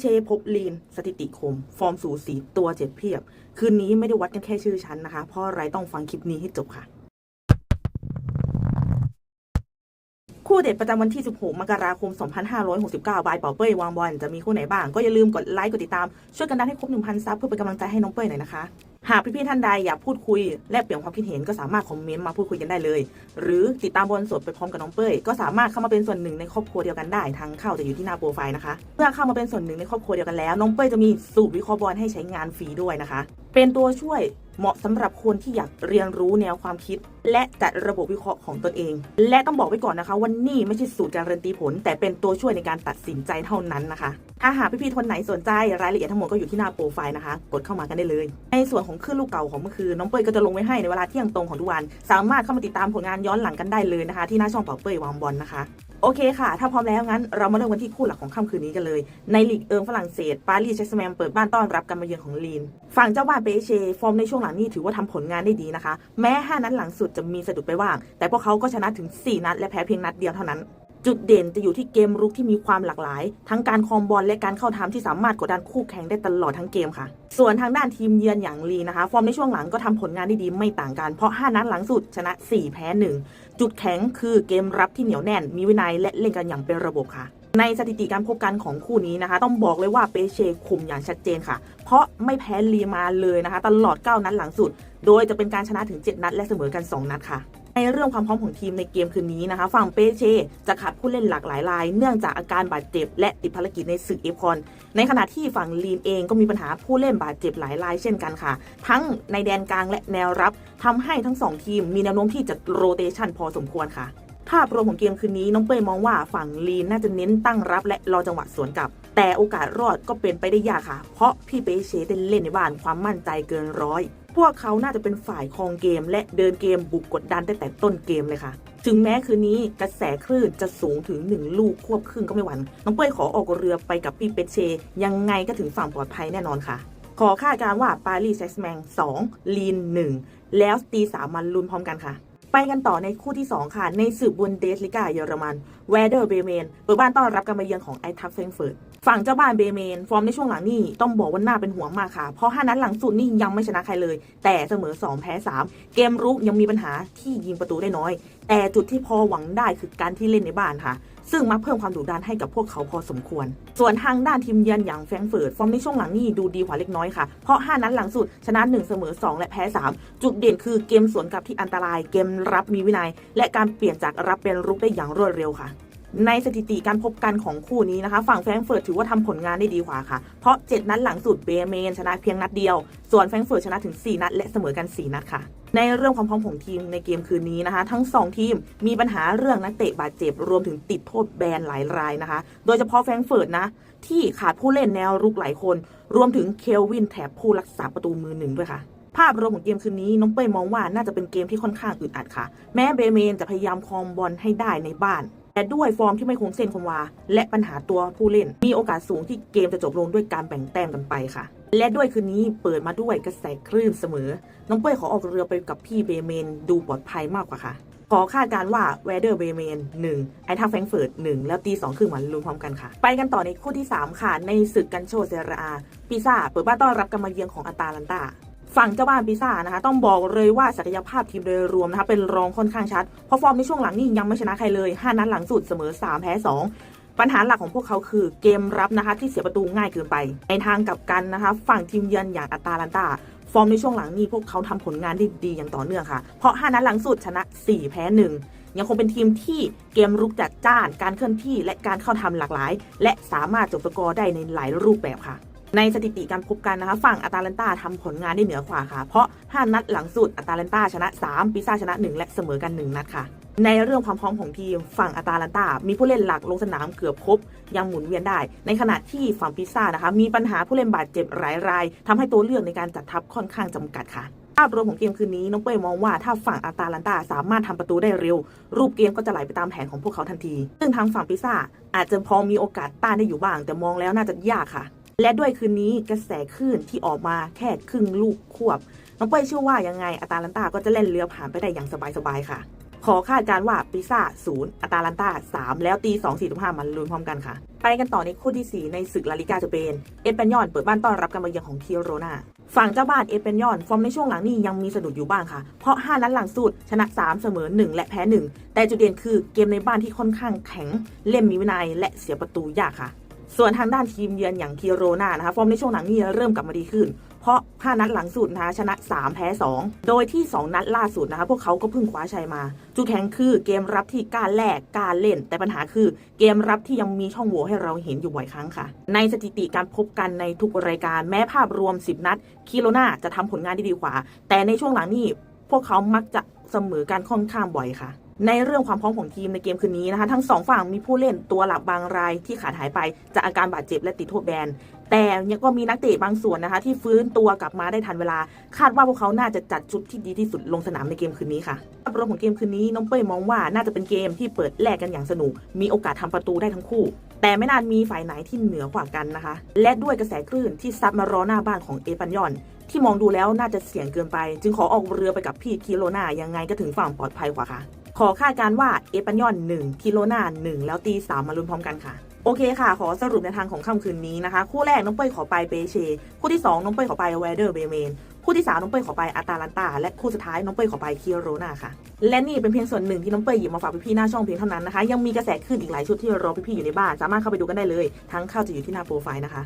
เชพบลีน สถิติคม ฟอร์มสูสีตัวเจ็บเพียบ คืนนี้ไม่ได้วัดกันแค่ชื่อชั้นนะคะ เพราะอะไรต้องฟังคลิปนี้ให้จบค่ะ คู่เด็ดประจำวันที่ 16 มกราคม 2569 บายเป่าเป้ยวางบอลจะมีคู่ไหนบ้าง ก็อย่าลืมกดไลค์ กดติดตาม ช่วยกันดันให้ครบ 1,000 ซับเพื่อเป็นกำลังใจให้น้องเป้ยหน่อยนะคะ หากพี่ๆท่านใดอยากพูดคุย แลกเปลี่ยนความคิดเห็นก็สามารถคอมเมนต์มาพูดคุยกันได้เลย หรือติดตามบอลสดไปพร้อมกับน้องเป้ยก็สามารถเข้ามาเป็นส่วนหนึ่งในครอบครัวเดียวกันได้ทางเข้าจะอยู่ที่หน้าโปรไฟล์นะคะเมื่อเข้ามาเป็นส่วนหนึ่งในครอบครัวเดียวกันแล้ว น้องเป้ยจะมีสูตรวิเคราะห์บอลให้ใช้งานฟรีด้วยนะคะ เป็นตัวช่วย เหมาะสำหรับคนที่อยากเรียนรู้แนวความคิด และจัดระบบวิเคราะห์ของตนเอง และต้องบอกไว้ก่อนนะคะว่านี่ไม่ใช่สูตรการันตีผล แต่เป็นตัวช่วยในการตัดสินใจเท่านั้นนะคะ ถ้าหากพี่ๆคนไหนสนใจรายละเอียดทั้งหมดก็อยู่ที่หน้าโปรไฟล์นะคะ กดเข้ามากันได้เลย ในส่วนของคลื่นลูกเก่าของเมื่อคืนน้องเป้ยก็จะลงไว้ให้ในเวลาเที่ยงตรงของทุกวัน สามารถเข้ามาติดตามผลงานย้อนหลังกันได้เลยนะคะ ที่หน้าช่องเป่าเป้ยวางบอลนะคะ โอเคค่ะ ถ้าพร้อมแล้วงั้น เรามาเริ่มกันที่คู่หลักของค่ำคืนนี้กันเลย ในลีกเอิงฝรั่งเศส ปารีสแซงต์แชร์แมงเปิดบ้านต้อนรับการมาเยือนของลีน ฝั่งเจ้าบ้านเปเช ฟอร์มในช่วงหลังนี้ถือว่าทำผลงานได้ดีนะคะ แม้ 5 นัดหลังสุดจะมีสะดุดไปบ้าง แต่พวกเขาก็ชนะถึง 4 นัดและแพ้เพียงนัดเดียวเท่านั้น จุดเด่นจะอยู่ที่เกมรุกที่มีความหลากหลาย ทั้งการคองบอลและการเข้าทำที่สามารถกดดันคู่แข่งได้ตลอดทั้งเกมค่ะ ส่วนทางด้านทีมเยือนอย่างลีนะคะ ฟอร์มในช่วงหลังก็ทำผลงานได้ดีไม่ต่างกัน เพราะ 5 นัดหลังสุดชนะ 4 แพ้ 1 จุดแข็งคือเกมรับที่เหนียวแน่น มีวินัยและเล่นกันอย่างเป็นระบบค่ะในสถิติการพบกันของคู่นี้นะคะ ต้องบอกเลยว่าเปเช่คุมอย่างชัดเจนค่ะ เพราะไม่แพ้ลีมาเลยนะคะ ตลอด 9 นัดหลังสุด โดยจะเป็นการชนะถึง 7 นัด และเสมอกัน 2 นัดค่ะ ในเรื่องความพร้อมของทีมในเกมคืนนี้นะคะ ฝั่งเปเช่จะขาดผู้เล่นหลากหลายราย เนื่องจากอาการบาดเจ็บ และติดภารกิจในศึกเอฟคอน ในขณะที่ฝั่งลีนเองก็มีปัญหาผู้เล่นบาดเจ็บหลายรายเช่นกันค่ะ ทั้งในแดนกลางและแนวรับทำให้ทั้งสองทีมมีแนวโน้มที่จะโรเตชันพอสมควรค่ะภาพรวมของเกมคืนนี้น้องเป้ยมองว่าฝั่งลีนน่าจะเน้นตั้งรับและรอจังหวะสวนกลับ แต่โอกาสรอดก็เป็นไปได้ยากค่ะ เพราะพี่เปเชได้เล่นในบ้านความมั่นใจเกินร้อย พวกเขาน่าจะเป็นฝ่ายครองเกม และเดินเกมบุกกดดันตั้งแต่ต้นเกมเลยค่ะ ถึงแม้คืนนี้กระแสคลื่นจะสูงถึง 1 ลูกควบครึ่งก็ไม่หวั่นน้องเป้ยขอออกเรือไปกับพี่เปเชยังไงก็ถึงฝั่งปลอดภัยแน่นอนค่ะขอคาดการ์ว่าปารีสแซงต์แมง2 ลีน 1 แล้วตีสามมันลุ้นพร้อมกันค่ะ ไปกันต่อในคู่ที่ 2 ค่ะ ในศึกบุนเดสลิกาเยอรมัน แวเดอร์เบเมนเปิดบ้านต้อนรับการมาเยือนของไอทัฟเฟงเฟิร์ตฝั่งเจ้าบ้านเบเมน ฟอร์มในช่วงหลังนี่ต้องบอกว่าน่าเป็นห่วงมากค่ะ เพราะ5นัดหลังสุดนี่ยังไม่ชนะใครเลย แต่เสมอ 2 แพ้ 3 เกมรุกยังมีปัญหาที่ยิงประตูได้น้อย แต่จุดที่พอหวังได้คือการที่เล่นในบ้านค่ะซึ่งมาเพิ่มความดุดันให้กับพวกเขาพอสมควร ส่วนทางด้านทีมเยือนอย่างแฟรงเฟิร์ตฟอร์มในช่วงหลังนี่ดูดีกว่าเล็กน้อยค่ะ เพราะ 5 นัดหลังสุด ชนะ 1 เสมอ 2 และแพ้ 3 จุดเด่นคือเกมสวนกลับที่อันตราย เกมรับมีวินัย และการเปลี่ยนจากรับเป็นรุกได้อย่างรวดเร็วค่ะ ในสถิติการพบกันของคู่นี้นะคะ ฝั่งแฟรงเฟิร์ตถือว่าทำผลงานได้ดีกว่าค่ะ เพราะ 7 นัดหลังสุดเบเมนชนะเพียงนัดเดียว ส่วนแฟรงเฟิร์ตชนะถึง 4 นัด และเสมอกัน 4 นัดค่ะ ในเรื่องความพร้อมของทีมในเกมคืนนี้นะคะ ทั้ง 2 ทีมมีปัญหาเรื่องนักเตะบาดเจ็บ รวมถึงติดโทษแบนหลายรายนะคะ โดยเฉพาะแฟรงเฟิร์ตนะที่ขาดผู้เล่นแนวรุกหลายคน รวมถึงเคลวินแถบผู้รักษาประตูมือหนึ่งด้วยค่ะภาพรวมของเกมคืนนี้น้องเป้ยมองว่าน่าจะเป็นเกมที่ค่อนข้างอึดอัดค่ะ แม้เบเมนจะพยายามครองบอลให้ได้ในบ้าน แต่ด้วยฟอร์มที่ไม่คงเส้นคงวา และปัญหาตัวผู้เล่น มีโอกาสสูงที่เกมจะจบลงด้วยการแบ่งแต้มกันไปค่ะ และด้วยคืนนี้เปิดมาด้วยกระแสคลื่นเสมอ น้องเป้ยขอออกเรือไปกับพี่เบเมนดูปลอดภัยมากกว่าค่ะ ขอคาดการว่าแวเดอร์เบเมน1 ไอทัฟแฟงเฟิร์ต1แล้วตี2ครึ่งหวันลุ้นพร้อมกันค่ะ ไปกันต่อในคู่ที่ 3 ค่ะ ในศึกกันโชเซราปิซ่าเปิดบ้านต้อนรับการมาเยือนของอาตาลันตา ฝั่งเจ้าบ้านปิซ่านะคะ ต้องบอกเลยว่าศักยภาพทีมโดยรวมนะคะ เป็นรองค่อนข้างชัด เพราะฟอร์มในช่วงหลังนี่ยังไม่ชนะใครเลย 5 นัดหลังสุดเสมอ 3 แพ้ 2ปัญหาหลักของพวกเขาคือเกมรับนะคะที่เสียประตูง่ายเกินไป ในทางกับกันนะคะ ฝั่งทีมเยือนอย่างอาตาลันตา ฟอร์มในช่วงหลังนี่พวกเขาทำผลงานได้ดีอย่างต่อเนื่องค่ะ เพราะ 5 นัดหลังสุดชนะ 4 แพ้ 1 ยังคงเป็นทีมที่เกมรุกจัดจ้าน การเคลื่อนที่และการเข้าทำหลากหลาย และสามารถจบสกอร์ได้ในหลายรูปแบบค่ะ ในสถิติการพบกันนะคะ ฝั่งอาตาลันตาทำผลงานได้เหนือกว่าค่ะ เพราะ 5 นัดหลังสุดอาตาลันตาชนะ 3 ปิซ่าชนะ 1 และเสมอกัน 1 นัดค่ะ ในเรื่องความพร้อมของทีมฝั่งอาตาลันตา มีผู้เล่นหลักลงสนามเกือบครบยังหมุนเวียนได้ ในขณะที่ฝั่งปิซ่านะคะ มีปัญหาผู้เล่นบาดเจ็บหลายรายทำให้ตัวเลือกในการจัดทัพค่อนข้างจำกัดค่ะภาพรวมของเกมคืนนี้น้องเป้ยมองว่าถ้าฝั่งอาตาลันตาสามารถทำประตูได้เร็ว รูปเกมก็จะไหลไปตามแผนของพวกเขาทันที ซึ่งทางฝั่งปิซ่าอาจจะพอมีโอกาสต้านได้อยู่บ้าง แต่มองแล้วน่าจะยากค่ะ และด้วยคืนนี้กระแสคลื่นที่ออกมาแค่ครึ่งลูกควบ น้องเป้ยเชื่อว่ายังไงอาตาลันตาก็จะเล่นเรือผ่านไปได้อย่างสบายๆค่ะ ขอคาดการว่าปิซ่าศูนย์อัตาลันตา3แล้วตี2 4 5มันลุ้นพร้อมกันค่ะ ไปกันต่อในคู่ที่ 4 ในศึกลาลิกาสเปน เอสเปนยอนเปิดบ้านต้อนรับการมาเยือนของคิโรนาฝั่งเจ้าบ้านเอสเปนยอนฟอร์มในช่วงหลังนี่ยังมีสะดุดอยู่บ้างค่ะ เพราะ 5 นัดหลังสุด ชนะ 3 เสมอ 1 และแพ้ 1 แต่จุดเด่นคือเกมในบ้านที่ค่อนข้างแข็ง เล่มมีวินัยและเสียประตูยากค่ะ ส่วนทางด้านทีมเยือนอย่างคิโรนานะคะฟอร์มในช่วงหลังนี่เริ่มกลับมาดีขึ้น เพราะ 5 นัดหลังสุดนะคะชนะ 3 แพ้ 2 โดยที่ 2 นัดล่าสุดนะคะพวกเขาก็เพิ่งคว้าชัยมา จุดแข็งคือเกมรับที่กล้าแลกกล้าเล่น แต่ปัญหาคือเกมรับที่ยังมีช่องโหว่ให้เราเห็นอยู่บ่อยครั้งค่ะ ในสถิติการพบกันในทุกรายการแม้ภาพรวม 10 นัดคิโรนาจะทำผลงานที่ดีกว่า แต่ในช่วงหลังนี่พวกเขามักจะเสมอกันค่อนข้างบ่อยค่ะ ในเรื่องความพร้อมของทีมในเกมคืนนี้นะคะ ทั้งสองฝั่งมีผู้เล่นตัวหลักบางรายที่ขาดหายไปจากอาการบาดเจ็บและติดโทษแบน แต่ยังก็มีนักเตะบางส่วนนะคะ ที่ฟื้นตัวกลับมาได้ทันเวลา คาดว่าพวกเขาน่าจะจัดชุดที่ดีที่สุดลงสนามในเกมคืนนี้ค่ะภาพรวมของเกมคืนนี้น้องเป้ยมองว่าน่าจะเป็นเกมที่เปิดแลกกันอย่างสนุก มีโอกาสทำประตูได้ทั้งคู่ แต่ไม่นานมีฝ่ายไหนที่เหนือกว่ากันนะคะ และด้วยกระแสคลื่นที่ซัดมารอหน้าบ้านของเอปันยอนที่มองดูแล้วน่าจะเสี่ยงเกินไป จึงขอออกเรือไปกับพี่คิโรนายังไงก็ถึงฝั่งปลอดภัยกว่าค่ะ ขอคาดการว่าเอปันยอน1คิโรนา1แล้วตี3มาลุ้นพร้อมกันค่ะโอเคค่ะ ขอสรุปในทางของค่ำคืนนี้นะคะ คู่แรกน้องเป้ยขอไปเปเช คู่ที่ 2 น้องเป้ยขอไปแวเดอร์เบเมน คู่ที่ 3 น้องเป้ยขอไปอาตาลันตา และคู่สุดท้ายน้องเป้ยขอไปคิโรนาค่ะ และนี่เป็นเพียงส่วนหนึ่งที่น้องเป้ยหยิบมาฝากพี่ๆหน้าช่องเพียงเท่านั้นนะคะ ยังมีกระแสขึ้นอีกหลายชุดที่รอพี่ๆอยู่ในบ้าน สามารถเข้าไปดูกันได้เลย ทั้งเข้าจะอยู่ที่หน้าโปรไฟล์นะคะ